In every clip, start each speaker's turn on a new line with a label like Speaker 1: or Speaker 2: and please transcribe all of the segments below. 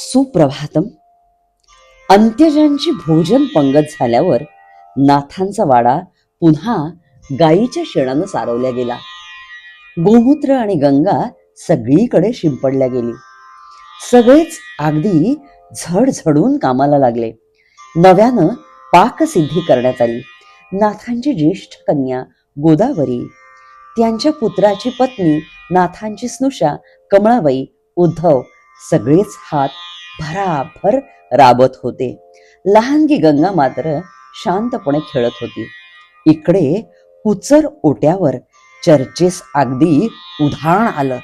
Speaker 1: सुप्रभातम. अंत्यजांची भोजन पंगत झाल्यावर नाथांचा वाडा पुन्हा गायीच्या शेणानं सारवल्या गेला. गोमूत्र आणि गंगा सगळीकडे शिंपडल्या गेली. सगळेच अगदी झडझडून कामाला लागले. नव्यानं पाकसिद्धी करण्यात आली. नाथांची ज्येष्ठ कन्या गोदावरी त्यांच्या पुत्राची पत्नी नाथांची स्नुषा कमळाबाई उद्धव सगळेच हात भराभर राबत होते. लहानगी गंगा मात्र शांतपणे खेळत होती. इकडे कुचर ओट्यावर चर्चेस अगदी उधाण आलं.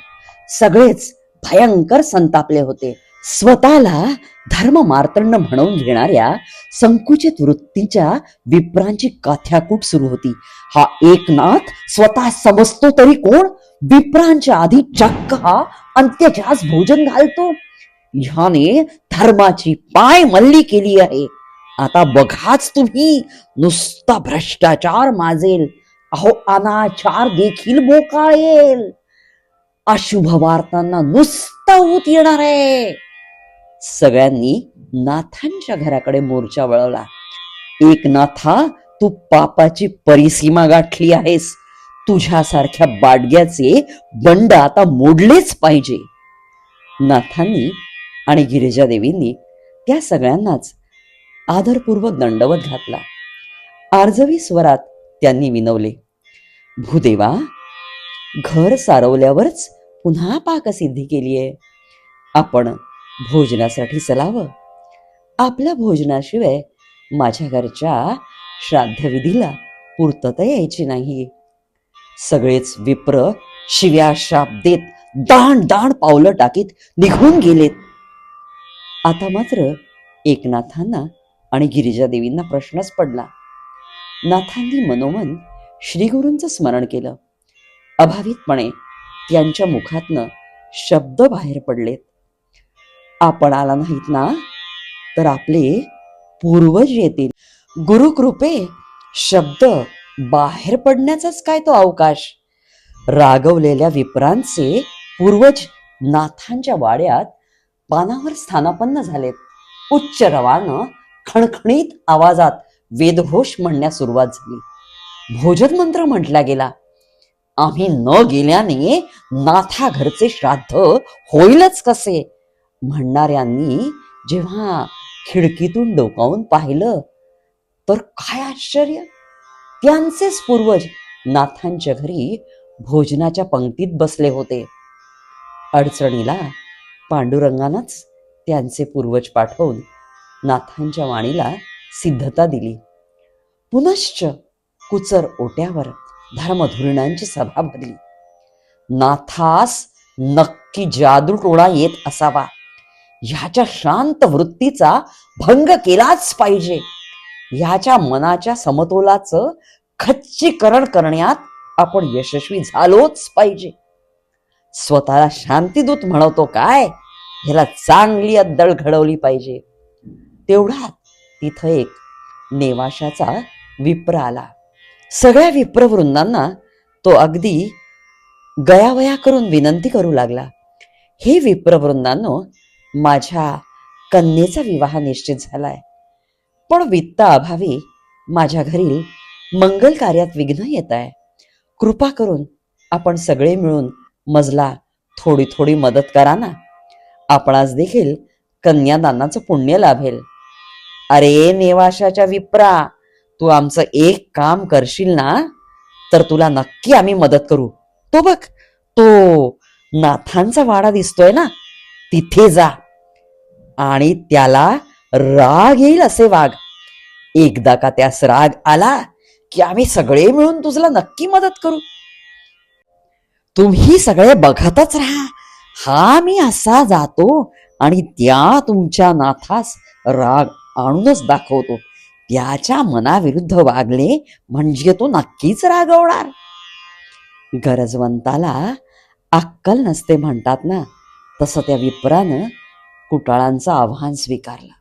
Speaker 1: सगळेच भयंकर संतापले होते. स्वतःला धर्म मार्तंड म्हणून घेणाऱ्या संकुचित वृत्तीच्या विप्रांची काथ्याकूट सुरू होती. हा एकनाथ स्वतः समजतो तरी कोण? विप्रांच्या आधी चक्क हा अंत्यजास भोजन घालतो? ह्याने धर्माची पाय मल्ली केली आहे. आता बघाच तुम्ही नुसता भ्रष्टाचार माजेल. अहो अनाचार देखील बोकाळेल. अशुभ वार्तांना नुसता ऊत येणार आहे. सगळ्यांनी नाथांच्या घराकडे मोर्चा वळवला. एक नाथा तू पापाची परिसीमा गाठली आहेस. तुझ्यासारख्या बाडग्याचे बंड आता मोडलेच पाहिजे. नाथांनी आणि गिरिजा देवींनी त्या सगळ्यांनाच आदरपूर्वक दंडवत घातला. आर्जवी स्वरात त्यांनी विनवले भूदेवा घर सारवल्यावरच पुन्हा पाकसिद्धी केली आहे आपण भोजनासाठी चलावं. आपल्या भोजनाशिवाय माझ्या घरच्या श्राद्धविधीला पूर्तता यायची नाही. सगळेच विप्र शिव्या शाप देत दाण दाण पावलं टाकीत निघून गेलेत. आता मात्र एकनाथांना आणि गिरिजादेवींना प्रश्नच पडला. नाथांनी मनोमन श्रीगुरूंचं स्मरण केलं. अभावितपणे त्यांच्या मुखातनं शब्द बाहेर पडलेत. आपण आला नाहीत ना? तर आपले पूर्वज येतील. गुरुकृपे शब्द बाहेर पडण्याचाच काय तो अवकाश? रागवलेल्या विप्रांचे पूर्वज नाथांच्या वाड्यात पानावर स्थानापन्न झालेत. उच्च रवानं खणखणीत आवाजात वेदघोष म्हणण्यास सुरुवात झाली. भोजन मंत्र म्हटला गेला आम्ही न गेल्याने नाथा घरचे श्राद्ध होईलच कसे म्हणणाऱ्यांनी जेव्हा खिडकीतून डोकावून पाहिलं तर काय आश्चर्य! त्यांचेच पूर्वज नाथांच्या घरी भोजनाच्या पंक्तीत बसले होते. अडचणीला पांडुरंगानंच त्यांचे पूर्वज पाठवून नाथांच्या वाणीला सिद्धता दिली. पुनश्च कुचर ओट्यावर धर्मधुरणांची सभा भरली. नाथास नक्की जादू टोळा येत असावा. ह्याच्या शांत वृत्तीचा भंग केलाच पाहिजे. ह्याच्या मनाच्या समतोलाचं खच्चीकरण करण्यात आपण यशस्वी झालोच पाहिजे. स्वतःला शांतीदूत म्हणवतो काय? ह्याला चांगली अद्दळ घडवली पाहिजे. तेवढा तिथं एक नेवाशाचा विप्र आला. सगळ्या विप्रवृंदांना तो अगदी गयावया करून विनंती करू लागला. हे विप्रवृंदांनो माझ्या कन्येचा विवाह निश्चित झालाय. पण वित्त अभावी माझ्या घरी मंगल कार्यात विघ्न येत आहे. कृपा करून आपण सगळे मिळून मजला थोडी थोडी मदत करा ना. आपणास देखील कन्यादानाचं पुण्य लाभेल. अरे नेवाशाच्या विप्रा तू आमचं एक काम करशील ना तर तुला नक्की आम्ही मदत करू. तो बघ तो नाथांचा वाडा दिसतोय ना तिथे जा. आणि त्याला राग येईल असे वाघ एकदा का त्यास राग आला की आम्ही सगळे मिळून तुझला नक्की मदत करू. तुम्ही सगळे बघतच राहा. हा मी असा जातो आणि त्या तुमच्या नाथास राग आणूनच दाखवतो. त्याच्या मनाविरुद्ध वागले म्हणजे तो नक्कीच रागवणार. गरजवंताला अक्कल नसते म्हणतात ना. तसं त्या विप्रानं कुटाळांचं आव्हान स्वीकारलं.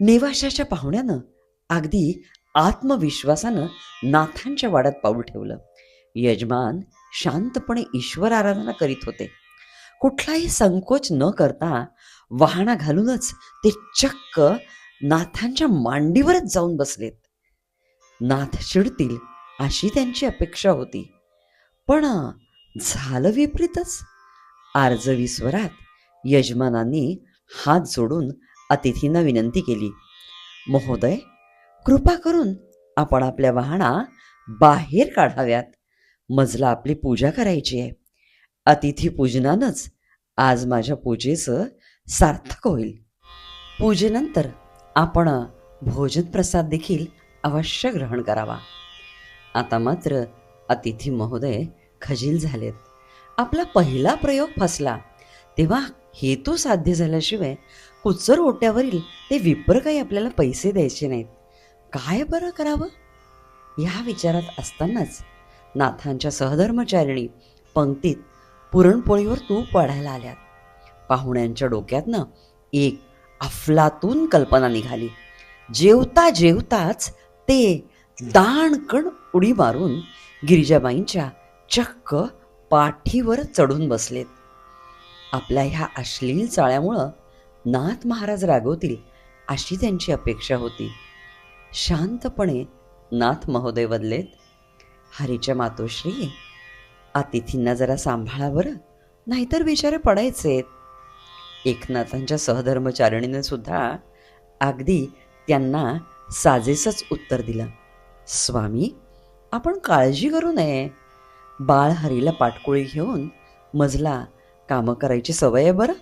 Speaker 1: नेवाशाच्या पाहुण्यानं अगदी आत्मविश्वासानं नाथांच्या वाड्यात पाऊल ठेवलं. यजमान शांतपणे ईश्वर आराधना करीत होते. कुठलाही संकोच न करता वाहना घालूनच ते चक्क नाथांच्या मांडीवरच जाऊन बसलेत. नाथ चिडतील अशी त्यांची अपेक्षा होती. पण झालं विपरीतच. आर्जवी स्वरात यजमानांनी हात जोडून अतिथींना विनंती केली. महोदय कृपा करून आपण आपल्या वाहना बाहेर काढाव्यात. मजला आपली पूजा करायची आहे. अतिथी पूजनानंच आज माझ्या पूजेचं सार्थक होईल. पूजेनंतर आपण भोजन प्रसाद देखील अवश्य ग्रहण करावा. आता मात्र अतिथी महोदय खजील झालेत. आपला पहिला प्रयोग फसला. तेव्हा हेतू साध्य झाल्याशिवाय कुचर ओट्यावरील ते विप्र काही आपल्याला पैसे द्यायचे नाहीत. काय बरं करावं? ह्या विचारात असतानाच नाथांच्या सहधर्मचारिणी पंक्तीत पुरणपोळीवर तूप वाढायला आल्यात. पाहुण्यांच्या डोक्यातनं एक अफलातून कल्पना निघाली. जेवता जेवताच ते दाणकण उडी मारून गिरिजाबाईंच्या चक्क पाठीवर चढून बसलेत. आपल्या ह्या अश्लील चाळ्यामुळं नाथ महाराज रागवतील अशी त्यांची अपेक्षा होती. शांतपणे नाथ महोदय बदलेत. हरीच्या मातोश्री अतिथींना जरा सांभाळा बरं नाहीतर बिचारे पडायचेत. एकनाथांच्या सहधर्मचारिणीने सुद्धा अगदी त्यांना साजेसच उत्तर दिलं. स्वामी आपण काळजी करू नये. बाळ हरीला पाटकोळी घेऊन मजला कामं करायची सवय आहे बरं.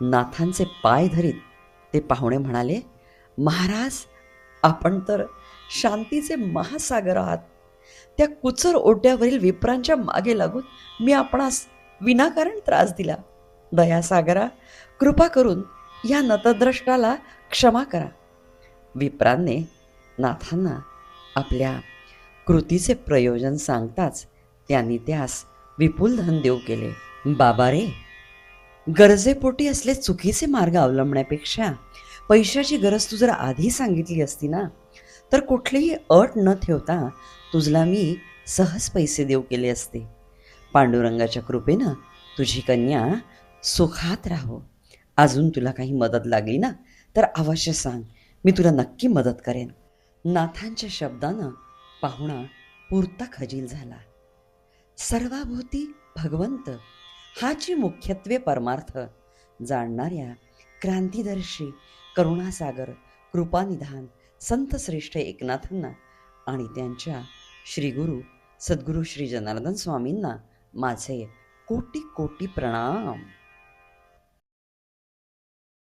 Speaker 1: नाथांचे पाय धरीत ते पाहुणे म्हणाले महाराज आपण तर शांतीचे महासागर आहात त्या कुचर ओढ्यावरील विप्रांच्या मागे लागून मी आपणास विनाकारण त्रास दिला. दयासागरा कृपा करून या नतद्रष्टाला क्षमा करा. विप्रांने नाथांना आपल्या कृतीचे प्रयोजन सांगताच त्यांनी त्यास विपुल धन देऊ केले. बाबा रे गरजेपोटी असले चुकीचे मार्ग अवलंबण्यापेक्षा पैशाची गरज तू जर आधी सांगितली असती ना तर कुठलीही अट न ठेवता तुझला मी सहज पैसे देऊ केले असते. पांडुरंगाच्या कृपेनं तुझी कन्या सुखात राहो. अजून तुला काही मदत लागली ना तर अवश्य सांग. मी तुला नक्की मदत करेन. नाथांच्या शब्दानं पाहुणा पुरता खजील झाला. सर्वाभूती भगवंत हाची मुख्यत्वे परमार्थ जाणणाऱ्या क्रांतिदर्शी करुणासागर कृपानिधान संत श्रेष्ठ एकनाथांना आणि त्यांच्या श्रीगुरु सद्गुरू श्री जनार्दन स्वामींना माझे कोटी कोटी प्रणाम.